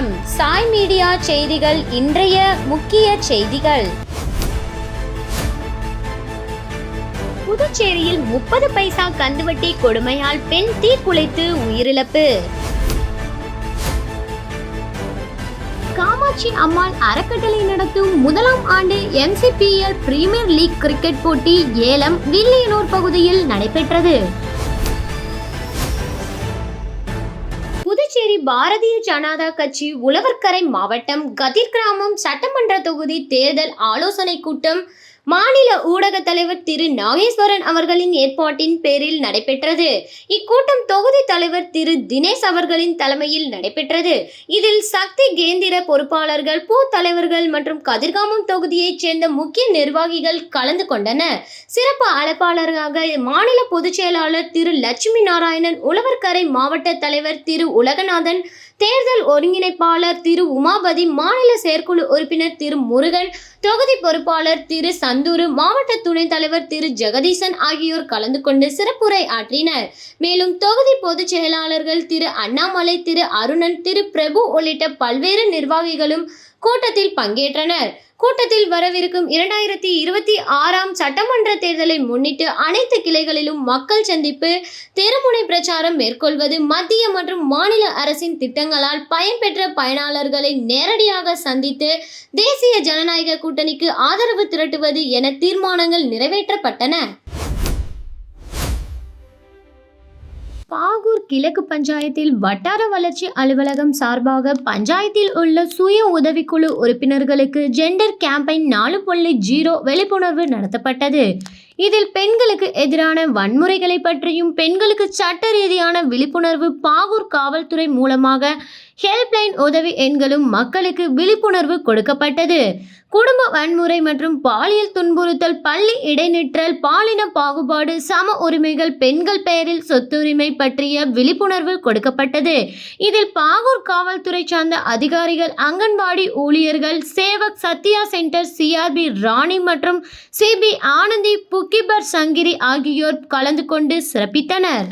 வணக்கம். சாய் மீடியா செய்திகள் இன்றைய முக்கிய செய்திகள். புதுச்சேரியில் முப்பது பைசா கந்துவட்டி கொடுமையால் பெண் தீக்குலைத்து உயிரிழப்பு. காமாட்சி அம்மாள் அறக்கட்டளை நடத்தும் முதலாம் ஆண்டு எம்சிபிஎல் பிரீமியர் லீக் கிரிக்கெட் போட்டி ஏலம் வில்லியனூர் பகுதியில் நடைபெற்றது. புதுச்சேரி பாரதிய ஜனதா கட்சி உழவர்கரை மாவட்டம் கதிர் கிராமம் சட்டமன்ற தொகுதி தேர்தல் ஆலோசனை கூட்டம் மாநில ஊடக தலைவர் திரு நாகேஸ்வரன் அவர்களின் ஏற்பாட்டின் பேரில் நடைபெற்றது. இக்கூட்டம் தொகுதி தலைவர் திரு தினேஷ் அவர்களின் தலைமையில் நடைபெற்றது. இதில் சக்தி கேந்திர பொறுப்பாளர்கள் பூ தலைவர்கள் மற்றும் கதிர்காமம் தொகுதியைச் சேர்ந்த முக்கிய நிர்வாகிகள் கலந்து கொண்டனர். சிறப்பு அழைப்பாளராக மாநில பொதுச் செயலாளர் திரு லட்சுமி நாராயணன் உழவர்கரை மாவட்ட தலைவர் திரு உலகநாதன் தேர்தல் ஒருங்கிணைப்பாளர் திரு உமாபதி மாநில செயற்குழு உறுப்பினர் திரு முருகன் தொகுதி பொறுப்பாளர் திரு சந்தூரு மாவட்ட துணைத் தலைவர் திரு ஜெகதீசன் ஆகியோர் கலந்து கொண்டு சிறப்புரை ஆற்றினர் மேலும் தொகுதி பொதுச் செயலாளர்கள் திரு அண்ணாமலை திரு அருணன் திரு பிரபு உள்ளிட்ட பல்வேறு நிர்வாகிகளும் கூட்டத்தில் பங்கேற்றனர். கூட்டத்தில் வரவிருக்கும் இரண்டாயிரத்தி இருபத்தி ஆறாம் சட்டமன்ற தேர்தலை முன்னிட்டு அனைத்து கிளைகளிலும் மக்கள் சந்திப்பு தெருமுனை பிரச்சாரம் மேற்கொள்வது மத்திய மற்றும் மாநில அரசின் திட்டங்களால் பயன்பெற்ற பயனாளர்களை நேரடியாக சந்தித்து தேசிய ஜனநாயக கூட்டணிக்கு ஆதரவு திரட்டுவது என தீர்மானங்கள் நிறைவேற்றப்பட்டன. பாகூர் கிழக்கு பஞ்சாயத்தில் வட்டார வளர்ச்சி அலுவலகம் சார்பாக பஞ்சாயத்தில் உள்ள சுய உதவிக்குழு உறுப்பினர்களுக்கு ஜெண்டர் கேம்பெயின் நாலு புள்ளி ஜீரோ விழிப்புணர்வு நடத்தப்பட்டது. இதில் பெண்களுக்கு எதிரான வன்முறைகளை பற்றியும் பெண்களுக்கு சட்ட ரீதியான விழிப்புணர்வு பாகூர் காவல்துறை மூலமாக ஹெல்ப்லைன் உதவி எண்களும் மக்களுக்கு விழிப்புணர்வு கொடுக்கப்பட்டது. குடும்ப வன்முறை மற்றும் பாலியல் துன்புறுத்தல் பள்ளி இடைநிற்றல் பாலின பாகுபாடு சம உரிமைகள் பெண்கள் பெயரில் சொத்துரிமை பற்றிய விழிப்புணர்வு கொடுக்கப்பட்டது. இதில் பாகூர் காவல்துறை சார்ந்த அதிகாரிகள் அங்கன்வாடி ஊழியர்கள் சேவக் சத்யா சென்டர் சிஆர்பி ராணி மற்றும் சிபி ஆனந்தி புக்கிபர் சங்கிரி ஆகியோர் கலந்து கொண்டு சிறப்பித்தனர்.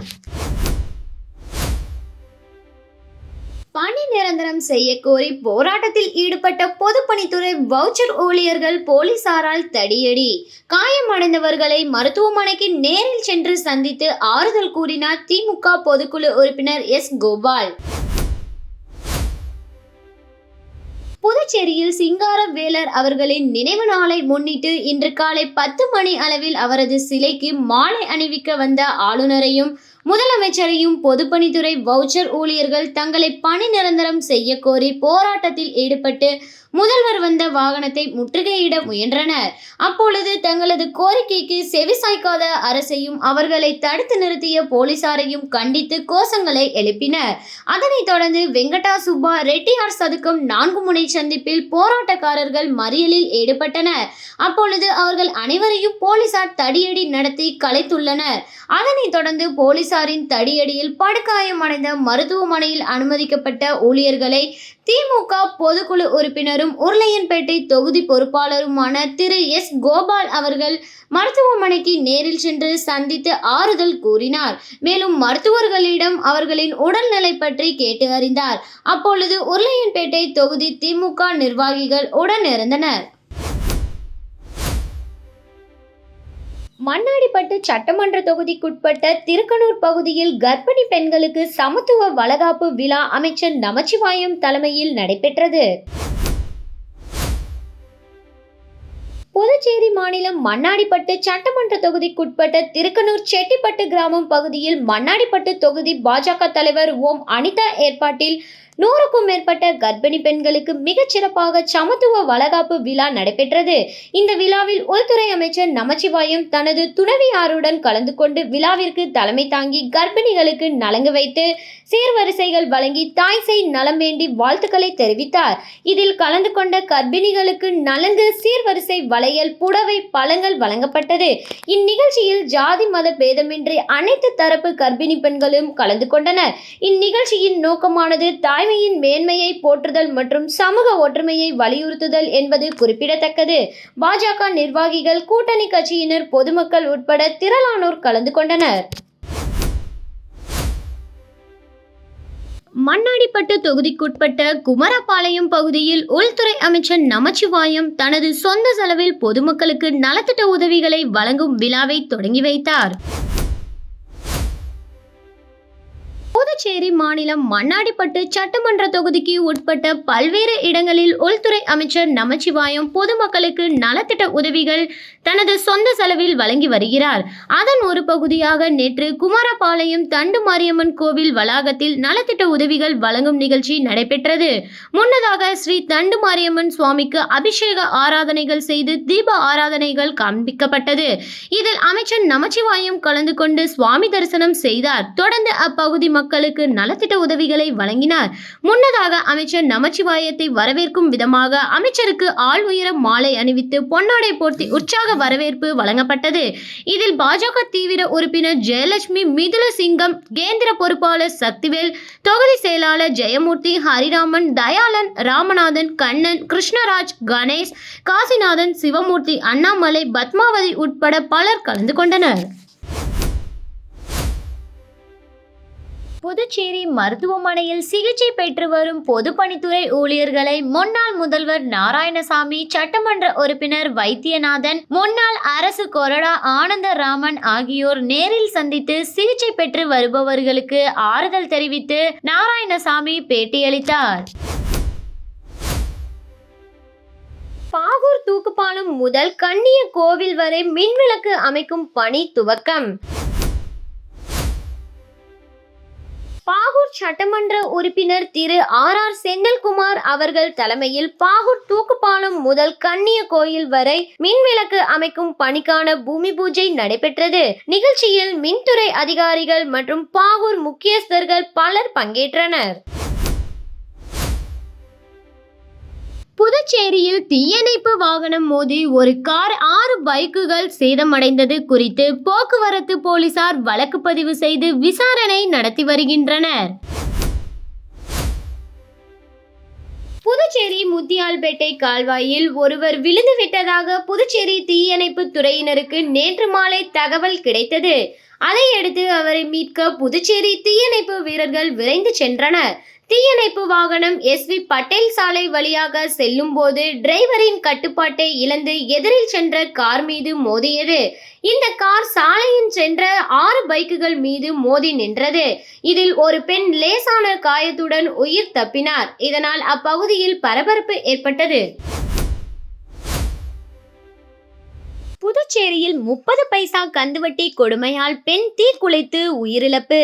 பணி நிரந்தரம் செய்ய கோரி போராட்டத்தில் ஈடுபட்ட பொதுப்பணித்துறை வவுச்சர் ஊழியர்கள் போலீசாரால் தடியடி. காயமடைந்தவர்களை மருத்துவமனைக்கு நேரில் சென்று சந்தித்து ஆறுதல் கூறினார் திமுக பொதுக்குழு உறுப்பினர் எஸ். கோபால். புதுச்சேரியில் சிங்கார வேலர் அவர்களின் நினைவு நாளை முன்னிட்டு இன்று காலை பத்து மணி அளவில் அவரது சிலைக்கு மாலை அணிவிக்க வந்த ஆளுநரையும் முதலமைச்சரையும் பொதுப்பணித்துறை வவுச்சர் ஊழியர்கள் தங்களை பணி நிரந்தரம் செய்ய கோரி போராட்டத்தில் ஈடுபட்டு முதல்வர் வந்த வாகனத்தை முற்றுகையிட முயன்றனர். அப்பொழுது தங்களது கோரிக்கைக்கு செவிசாய்க்காத அரசையும் அவர்களை தடுத்து நிறுத்திய போலீசாரையும் கண்டித்து கோஷங்களை எழுப்பினர். அதனைத் தொடர்ந்து வெங்கடா சுப்பா ரெட்டியார் சதுக்கம் நான்கு முனை சந்திப்பில் போராட்டக்காரர்கள் மறியலில் ஈடுபட்டனர். அப்பொழுது அவர்கள் அனைவரையும் போலீசார் தடியடி நடத்தி கலைத்துள்ளனர். அதனைத் தொடர்ந்து போலீசாரின் தடியடியில் படுகாயமடைந்த மருத்துவமனையில் அனுமதிக்கப்பட்ட ஊழியர்களை திமுக பொதுக்குழு உறுப்பினரும் உருளையன்பேட்டை தொகுதி பொறுப்பாளருமான திரு எஸ் கோபால் அவர்கள் மருத்துவமனைக்கு நேரில் சென்று சந்தித்து ஆறுதல் கூறினார். மேலும் மருத்துவர்களிடம் அவர்களின் உடல்நிலை பற்றி கேட்டு அறிந்தார். அப்பொழுது உருளையன்பேட்டை தொகுதி திமுக நிர்வாகிகள் உடன் மண்ணாடிப்பட்டு சட்டமன்ற தொகுதிக்குட்பட்ட திருக்கனூர் பகுதியில் கர்ப்பிணி பெண்களுக்கு சமத்துவ வளகாப்பு விழா அமைச்சர் நமச்சிவாயம் தலைமையில் நடைபெற்றது. புதுச்சேரி மாநிலம் மண்ணாடிப்பட்டு சட்டமன்ற தொகுதிக்குட்பட்ட திருக்கனூர் செட்டிப்பட்டு கிராமம் பகுதியில் மண்ணாடிப்பட்டு தொகுதி பாஜக தலைவர் ஓம் அனிதா ஏற்பாட்டில் நூறுக்கும் மேற்பட்ட கர்ப்பிணி பெண்களுக்கு மிகச் சிறப்பாக சமத்துவ வளகாப்பு விழா நடைபெற்றது. இந்த விழாவில் உள்துறை அமைச்சர் நமச்சிவாயம் தனது துணைவியாருடன் கலந்து கொண்டு விழாவிற்கு தலைமை தாங்கி கர்ப்பிணிகளுக்கு நலங்கு வைத்து சீர்வரிசைகள் வழங்கி தாய் செய் நலம் வேண்டி வாழ்த்துக்களை தெரிவித்தார். இதில் கலந்து கொண்ட கர்ப்பிணிகளுக்கு நலங்கு சீர்வரிசை வளையல் புடவை பழங்கள் வழங்கப்பட்டது. இந்நிகழ்ச்சியில் ஜாதி மத பேதமின்றி அனைத்து தரப்பு கர்ப்பிணி பெண்களும் கலந்து கொண்டனர். இந்நிகழ்ச்சியின் நோக்கமானது தாய்மையின் மேன்மையை போற்றுதல் மற்றும் சமூக ஒற்றுமையை வலியுறுத்துதல் என்பது குறிப்பிடத்தக்கது. பாஜக நிர்வாகிகள் கூட்டணி கட்சியினர் பொதுமக்கள் உட்பட திரளானோர் கலந்து கொண்டனர். மண்ணாடிப்பட்டு தொகுதிக்குட்பட்ட குமரபாளையம் பகுதியில் உள்துறை அமைச்சர் நமச்சிவாயம் தனது சொந்த செலவில் பொதுமக்களுக்கு நலத்திட்ட உதவிகளை வழங்கும் விழாவை தொடங்கி வைத்தார். புதுச்சேரி மாநிலம் மண்ணாடிப்பட்டு சட்டமன்ற தொகுதிக்கு உட்பட்ட பல்வேறு இடங்களில் உள்துறை அமைச்சர் நமச்சிவாயம் பொதுமக்களுக்கு நலத்திட்ட உதவிகள் தனது சொந்த செலவில் வழங்கி வருகிறார். அதன் ஒரு பகுதியாக நேற்று குமாரபாளையம் தண்டு மாரியம்மன் கோவில் வளாகத்தில் நலத்திட்ட உதவிகள் வழங்கும் நிகழ்ச்சி நடைபெற்றது. முன்னதாக ஸ்ரீ தண்டு மாரியம்மன் சுவாமிக்கு அபிஷேக ஆராதனைகள் செய்து தீப ஆராதனைகள் காண்பிக்கப்பட்டது. இதில் அமைச்சர் நமச்சிவாயம் கலந்து கொண்டு சுவாமி தரிசனம் செய்தார். தொடர்ந்து அப்பகுதி மக்களுக்கு நலத்திட்ட உதவிகளை வழங்கினார். முன்னதாக அமைச்சர் நமச்சிவாயத்தை வரவேற்கும் விதமாக அமைச்சருக்கு ஆள் உயர மாலை அணிவித்து பொன்னாடை போர்த்தி உற்சாக வரவேற்பு வழங்கப்பட்டது. இதில் பாஜக தீவிர உறுப்பினர் ஜெயலட்சுமி மிதுல சிங்கம் கேந்திர பொறுப்பாளர் சக்திவேல் தொகுதி செயலாளர் ஜெயமூர்த்தி ஹரிராமன் தயாளன் ராமநாதன் கண்ணன் கிருஷ்ணராஜ் கணேஷ் காசிநாதன் சிவமூர்த்தி அண்ணாமலை பத்மாவதி உட்பட பலர் கலந்து கொண்டனர். புதுச்சேரி மருத்துவமனையில் சிகிச்சை பெற்று வரும் பொதுப்பணித்துறை ஊழியர்களை முன்னாள் முதல்வர் நாராயணசாமி சட்டமன்ற உறுப்பினர் வைத்தியநாதன் முன்னாள் அரசு கொறடா ஆனந்தராமன் ஆகியோர் நேரில் சந்தித்து சிகிச்சை பெற்று வருபவர்களுக்கு ஆறுதல் தெரிவித்து நாராயணசாமி பேட்டியளித்தார். பாகூர் தூக்குப்பாலம் முதல் கண்ணிய கோவில் வரை மின்விளக்கு அமைக்கும் பணி துவக்கம். பாகூர் சட்டமன்ற உறுப்பினர் திரு ஆர் ஆர் செந்தில்குமார் அவர்கள் தலைமையில் பாகூர் தூக்குப்பாலம் முதல் கண்ணிய கோயில் வரை மின்விளக்கு அமைக்கும் பணிக்கான பூமி பூஜை நடைபெற்றது. நிகழ்ச்சியில் மின்துறை அதிகாரிகள் மற்றும் பாகூர் முக்கியஸ்தர்கள் பலர் பங்கேற்றனர். புதுச்சேரியில் தீயணைப்பு வாகனம் மோதி ஒரு கார் ஆறு பைக்குகள் சேதமடைந்தது குறித்து போக்குவரத்து போலீசார் வழக்கு பதிவு செய்து விசாரணை நடத்தி வருகின்றனர். புதுச்சேரி முத்தியால்பேட்டை கால்வாயில் ஒருவர் விழுந்து விட்டதாக புதுச்சேரி தீயணைப்பு துறையினருக்கு நேற்று மாலை தகவல் கிடைத்தது. அதையடுத்து அவரை மீட்க புதுச்சேரி தீயணைப்பு வீரர்கள் விரைந்து சென்றனர். தீயணைப்பு வாகனம் எஸ் வி பட்டேல் சாலை வழியாக செல்லும் போது டிரைவரின் கட்டுப்பாட்டை இழந்து எதிரில் சென்ற கார் மீது மோதியது. இந்த கார் சாலையின் சென்ற ஆறு பைக்குகள் மீது மோதி நின்றது. இதில் ஒரு பெண் லேசான காயத்துடன் உயிர் தப்பினார். இதனால் அப்பகுதியில் பரபரப்பு ஏற்பட்டது. புதுச்சேரியில் முப்பது பைசா கந்துவட்டி கொடுமையால் பெண் தீக்குளித்து உயிரிழப்பு.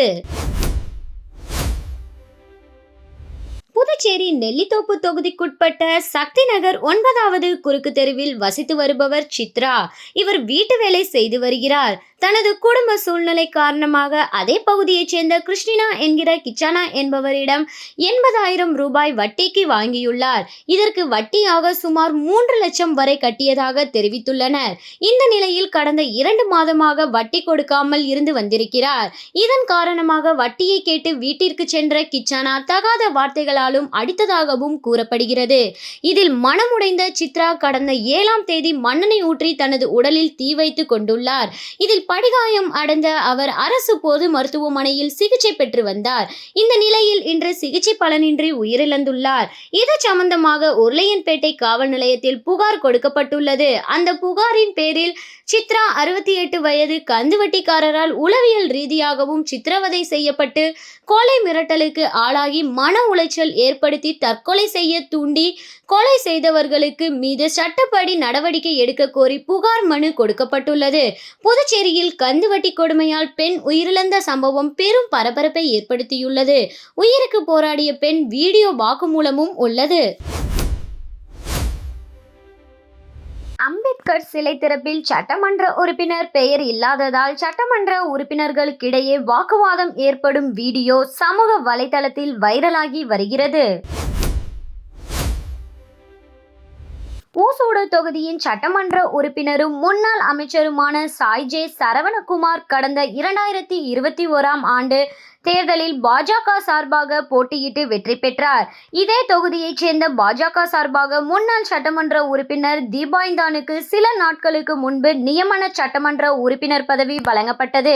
புதுச்சேரி நெல்லித்தோப்பு தொகுதிக்குட்பட்ட சக்தி நகர் ஒன்பதாவது குறுக்கு தெருவில் வசித்து வருபவர் சித்ரா. இவர் வீட்டு வேலை செய்து வருகிறார். தனது குடும்ப சூழ்நிலை காரணமாக அதே பகுதியைச் சேர்ந்த கிருஷ்ணினா என்கிற கிச்சானா என்பவரிடம் எண்பதாயிரம் ரூபாய் வட்டிக்கு வாங்கியுள்ளார். இதற்கு வட்டியாக சுமார் மூன்று லட்சம் வரை கட்டியதாக தெரிவித்துள்ளனர். இந்த நிலையில் கடந்த இரண்டு மாதமாக வட்டி கொடுக்காமல் இருந்து வந்திருக்கிறார். இதன் காரணமாக வட்டியை கேட்டு வீட்டிற்கு சென்ற கிச்சானா தகாத வார்த்தைகளால் வார்த்தைகளாலும் அடித்ததாகவும் கூறப்படுகிறது. இதில் மனமுடைந்த சித்ரா கடந்த ஏழாம் தேதி மண்ணெண்ணெய் ஊற்றி தனது உடலில் தீ வைத்து கொண்டுள்ளார். இதில் படுகாயம் அடைந்த அவர் அரசு பொது மருத்துவமனையில் சிகிச்சை பெற்று வந்தார். இந்த நிலையில் இன்று சிகிச்சை பலனின்றி உயிரிழந்துள்ளார். இது சம்பந்தமாக உருளையன்பேட்டை காவல் நிலையத்தில் புகார் கொடுக்கப்பட்டுள்ளது. அந்த புகாரின் பேரில் சித்ரா அறுபத்தி எட்டு வயது கந்துவட்டிக்காரரால் உளவியல் ரீதியாகவும் சித்திரவதை செய்யப்பட்டு கொலை மிரட்டலுக்கு ஆளாகி மன உளைச்சல் ஏற்படுத்தி தற்கொலை செய்ய தூண்டி கொலை செய்தவர்களுக்கு மீது சட்டப்படி நடவடிக்கை எடுக்க கோரி புகார் மனு கொடுக்கப்பட்டுள்ளது. புதுச்சேரியில் கந்துவட்டி கொடுமையால் பெண் உயிரிழந்த சம்பவம் பெரும் பரபரப்பை ஏற்படுத்தியுள்ளது. உயிருக்கு போராடிய பெண் வீடியோ வாக்குமூலமும் உள்ளது. அம்பேத்கர் சிலை திறப்பில் சட்டமன்ற உறுப்பினர் பெயர் இல்லாததால் சட்டமன்ற உறுப்பினர்களுக்கிடையே வாக்குவாதம் ஏற்படும் வீடியோ சமூக வலைதளத்தில் வைரலாகி வருகிறது. ஊசோடு தொகுதியின் சட்டமன்ற உறுப்பினரும் முன்னாள் அமைச்சருமான சாய்ஜே சரவணகுமார் கடந்த இரண்டாயிரத்தி இருபத்தி ஓராம் ஆண்டு தேர்தலில் பாஜக சார்பாக போட்டியிட்டு வெற்றி பெற்றார். இதே தொகுதியைச் சேர்ந்த பாஜக சார்பாக முன்னாள் சட்டமன்ற உறுப்பினர் தீபாய்ந்தானுக்கு சில நாட்களுக்கு முன்பு நியமன சட்டமன்ற உறுப்பினர் பதவி வழங்கப்பட்டது.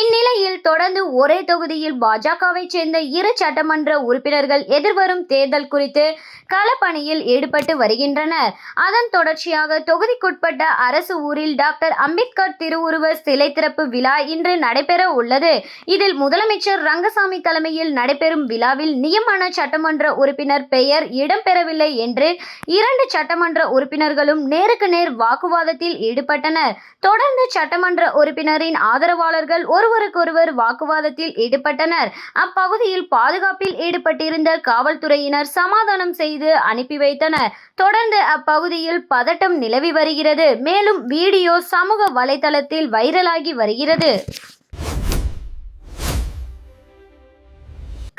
இந்நிலையில் தொடர்ந்து ஒரே தொகுதியில் பாஜகவைச் சேர்ந்த இரு சட்டமன்ற உறுப்பினர்கள் எதிர்வரும் தேர்தல் குறித்து களப்பணியில் ஈடுபட்டு வருகின்றனர். அதன் தொடர்ச்சியாக தொகுதிக்குட்பட்ட அரசு ஊரில் டாக்டர் அம்பேத்கர் திருவுருவ சிலை திறப்பு விழா இன்று நடைபெற உள்ளது. இதில் முதலமைச்சர் ரங்கசாமி தலைமையில் நடைபெறும் விழாவில் நியமன சட்டமன்ற உறுப்பினர் பெயர் இடம்பெறவில்லை என்று இரண்டு சட்டமன்ற உறுப்பினர்களும் நேருக்கு நேர் வாக்குவாதத்தில் ஈடுபட்டனர். தொடர்ந்து சட்டமன்ற உறுப்பினரின் ஆதரவாளர்கள் ஒருவருக்கொருவர் வாக்குவாதத்தில் ஈடுபட்டனர். அப்பகுதியில் பாதுகாப்பில் ஈடுபட்டிருந்த காவல்துறையினர் சமாதானம் செய்து அனுப்பி வைத்தனர். தொடர்ந்து அப்பகுதியில் பதட்டம் நிலவி வருகிறது. மேலும் வீடியோ சமூக வலைதளத்தில் வைரலாகி வருகிறது.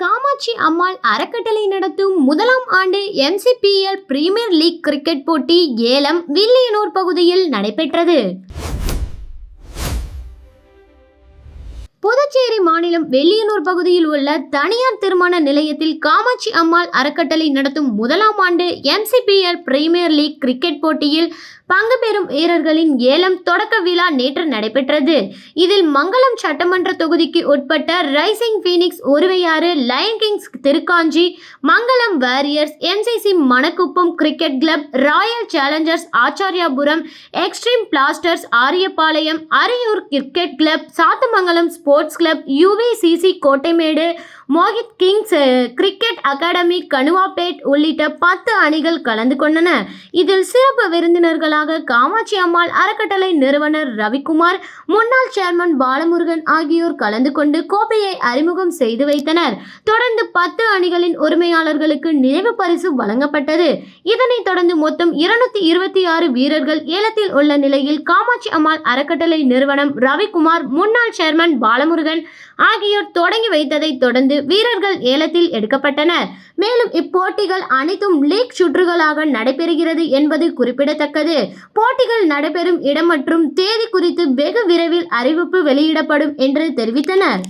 காமாட்சி அம்மாள் அறக்கட்டளை நடத்தும் முதலாம் ஆண்டு எம்சிபிஎல் பிரீமியர் லீக் கிரிக்கெட் போட்டி ஏலம் வில்லியனூர் பகுதியில் நடைபெற்றது. புதுச்சேரி மாநிலம் வெள்ளியனூர் பகுதியில் உள்ள தனியார் திருமண நிலையத்தில் காமாட்சி அம்மாள் அறக்கட்டளை நடத்தும் முதலாம் ஆண்டு எம்சிபிஎல் பிரீமியர் லீக் கிரிக்கெட் போட்டியில் பங்கு பெறும் வீரர்களின் ஏலம் தொடக்க விழா நேற்று நடைபெற்றது. இதில் மங்களம் சட்டமன்ற தொகுதிக்கு உட்பட்ட rising phoenix Oruvaiyaru lion kings Thirukanji Mangalam warriors MCC Manakuppam cricket club royal challengers Acharyapuram extreme blasters Ariyapalayam Ariyur cricket club Sathamangalam sports sports club UVCC Kottaimedu Mohit kings cricket academy Kanuvapet உள்ளிட்ட பத்து அணிகள் கலந்து கொண்டன. இதில் சிறப்பு விருந்தினர்களாக காமாட்சி அம்மாள் அறக்கட்டளை நிறுவனர் ரவிக்குமார் முன்னாள் சேர்மன் பாலமுருகன் ஆகியோர் கலந்து கொண்டு கோப்பையை அறிமுகம் செய்து வைத்தனர். தொடர்ந்து பத்து அணிகளின் உரிமையாளர்களுக்கு நினைவு பரிசு வழங்கப்பட்டது. இதனைத் தொடர்ந்து மொத்தம் இருநூத்தி இருபத்தி ஆறு வீரர்கள் ஏலத்தில் உள்ள நிலையில் காமாட்சி அம்மாள் அறக்கட்டளை நிறுவனம் ரவிக்குமார் முன்னாள் சேர்மன் பால பாலமுருகன் ஆகியோர் தொடங்கி வைத்ததைத் தொடர்ந்து வீரர்கள் ஏலத்தில் எடுக்கப்பட்டனர். மேலும் இப்போட்டிகள் அனைத்தும் லீக் சுற்றுகளாக நடைபெறுகிறது என்பது குறிப்பிடத்தக்கது. போட்டிகள் நடைபெறும் இடம் மற்றும் தேதி குறித்து வெகு விரைவில் அறிவிப்பு வெளியிடப்படும் என்று தெரிவித்தனர்.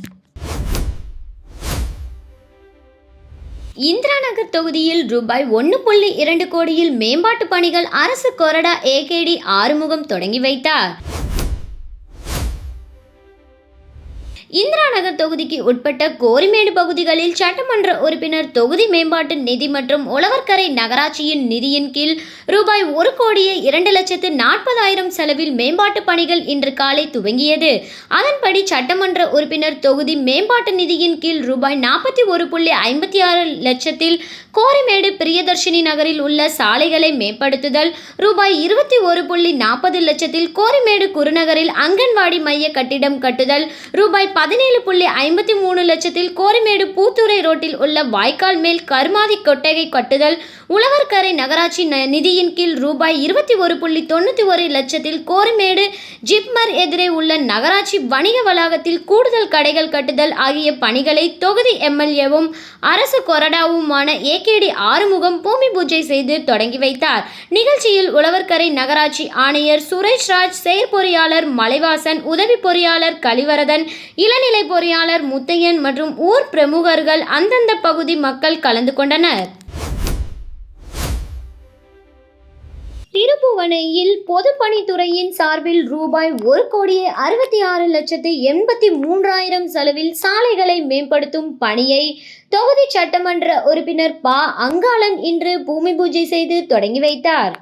இந்திரா நகர் தொகுதியில் ரூபாய் ஒன்று புள்ளி இரண்டு கோடியில் மேம்பாட்டு பணிகள் அரசு கொறடா ஏகேடி ஆறுமுகம் தொடங்கி வைத்தார். இந்திரா நகர் தொகுதிக்கு உட்பட்ட கோரிமேடு பகுதிகளில் சட்டமன்ற உறுப்பினர் தொகுதி மேம்பாட்டு நிதி மற்றும் உழவர்கரை நகராட்சியின் நிதியின் கீழ் ரூபாய் ஒரு கோடியே இரண்டு லட்சத்து நாற்பதாயிரம் செலவில் மேம்பாட்டு பணிகள் இன்று காலை துவங்கியது. அதன்படி சட்டமன்ற உறுப்பினர் தொகுதி மேம்பாட்டு நிதியின் கீழ் ரூபாய் நாற்பத்தி ஒரு புள்ளி ஐம்பத்தி ஆறு லட்சத்தில் கோரிமேடு பிரியதர்ஷினி நகரில் உள்ள சாலைகளை மேம்படுத்துதல் ரூபாய் இருபத்தி ஒரு புள்ளி நாற்பது லட்சத்தில் கோரிமேடு குருநகரில் அங்கன்வாடி மைய கட்டிடம் கட்டுதல் ரூபாய் பதினேழு புள்ளி ஐம்பத்தி மூணு லட்சத்தில் கோரிமேடு பூத்துறை ரோட்டில் உள்ள வாய்க்கால் மேல் கருமாதி கொட்டகை கட்டுதல் உழவர்கரை நகராட்சி ந- நிதியின் கீழ் ரூபாய் இருபத்தி ஒரு புள்ளி தொண்ணூற்றி ஒரு லட்சத்தில் கோரிமேடு ஜிப்மர் எதிரே உள்ள நகராட்சி வணிக வளாகத்தில் கூடுதல் கடைகள் கட்டுதல் ஆகிய பணிகளை தொகுதி எம்எல்ஏவும் அரசு கொறடாவுமான ஏகேடி ஆறுமுகம் பூமி பூஜை செய்து தொடங்கி வைத்தார். நிகழ்ச்சியில் உழவர்கரை நகராட்சி ஆணையர் சுரேஷ் ராஜ் செயற்பொறியாளர் மலைவாசன் உதவி பொறியாளர் கலிவரதன் இளநிலை பொறியாளர் முத்தையன் மற்றும் ஊர் பிரமுகர்கள் அந்தந்த பகுதி மக்கள் கலந்து கொண்டனர். திருப்புவனையில் பொதுப்பணித்துறையின் சார்பில் ரூபாய் ஒரு கோடியே அறுபத்தி ஆறு லட்சத்து எண்பத்தி மூன்றாயிரம் செலவில் சாலைகளை மேம்படுத்தும் பணியை தொகுதி சட்டமன்ற உறுப்பினர் ப. அங்காளன் இன்று பூமி பூஜை செய்து தொடங்கி வைத்தார்.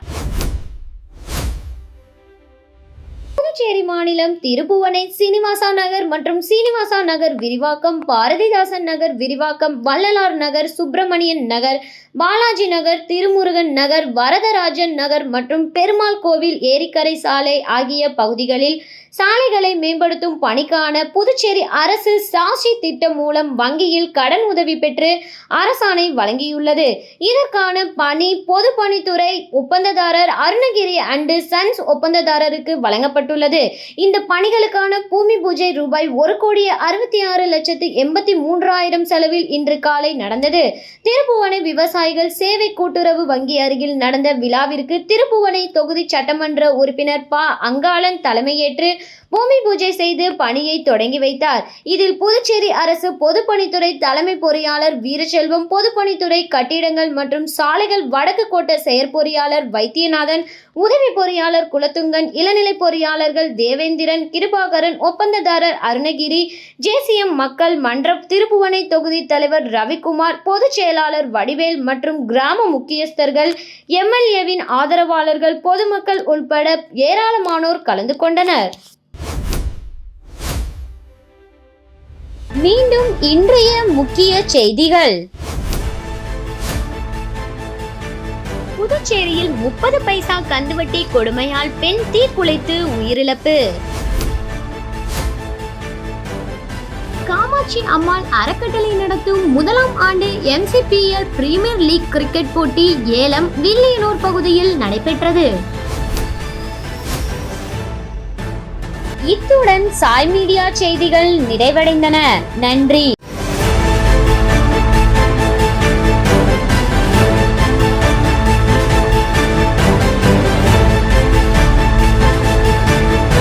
புதுச்சேரி மாநிலம் திருபுவனை சீனிவாசா நகர் மற்றும் சீனிவாசா நகர் விரிவாக்கம் பாரதிதாசன் நகர் விரிவாக்கம் வள்ளலார் நகர் சுப்பிரமணியன் நகர் பாலாஜி நகர் திருமுருகன் நகர் வரதராஜன் நகர் மற்றும் பெருமாள் கோவில் ஏரிக்கரை சாலை ஆகிய பகுதிகளில் சாலைகளை மேம்படுத்தும் பணிக்கான புதுச்சேரி அரசு சாட்சி திட்டம் மூலம் வங்கியில் கடன் உதவி பெற்று அரசாணை வழங்கியுள்ளது. இதற்கான பணி பொதுப்பணித்துறை ஒப்பந்ததாரர் அருணகிரி அண்டு சன்ஸ் ஒப்பந்ததாரருக்கு வழங்கப்பட்டுள்ளது. உள்ளது இந்த பணிகளுக்கான பூமி பூஜை ரூபாய் ஒரு கோடியே அறுபத்தி ஆறு லட்சத்து எண்பத்தி மூன்றாயிரம் செலவில் இன்று காலை நடந்தது. திருப்புவனை விவசாயிகள் சேவை கூட்டுறவு வங்கி அருகில் நடந்த விழாவிற்கு திருப்புவனை தொகுதி சட்டமன்ற உறுப்பினர் ப. அங்காளன் தலைமையேற்று பூமி பூஜை செய்து பணியை தொடங்கி வைத்தார். இதில் புதுச்சேரி அரசு பொதுப்பணித்துறை தலைமை பொறியாளர் வீரசெல்வம் பொதுப்பணித்துறை கட்டிடங்கள் மற்றும் சாலைகள் வடக்கு கோட்ட செயற்பொறியாளர் வைத்தியநாதன் உதவி பொறியாளர் குலத்துங்கன் இளநிலை பொறியாளர்கள் தேவேந்திரன் கிருபாகரன் ஒப்பந்ததாரர் அருணகிரி ஜேசிஎம் மக்கள் மன்ற திருப்புவனை தொகுதி தலைவர் ரவிக்குமார் பொதுச் செயலாளர் வடிவேல் மற்றும் கிராம முக்கியஸ்தர்கள் எம்எல்ஏவின் ஆதரவாளர்கள் பொதுமக்கள் உள்பட ஏராளமானோர் கலந்து கொண்டனர். மீண்டும் இன்றைய முக்கிய செய்திகள். புதுச்சேரியில் முப்பது பைசா கந்துவட்டி கொடுமையால் பெண் தீக்குலைத்து உயிரிழப்பு. காமாட்சி அம்மாள் அறக்கட்டளை நடத்தும் முதலாம் ஆண்டு எம்சிபிஎல் பிரீமியர் லீக் கிரிக்கெட் போட்டி ஏலம் வில்லியனூர் பகுதியில் நடைபெற்றது. இத்துடன் சாய் மீடியா செய்திகள் நிறைவடைந்தன. நன்றி.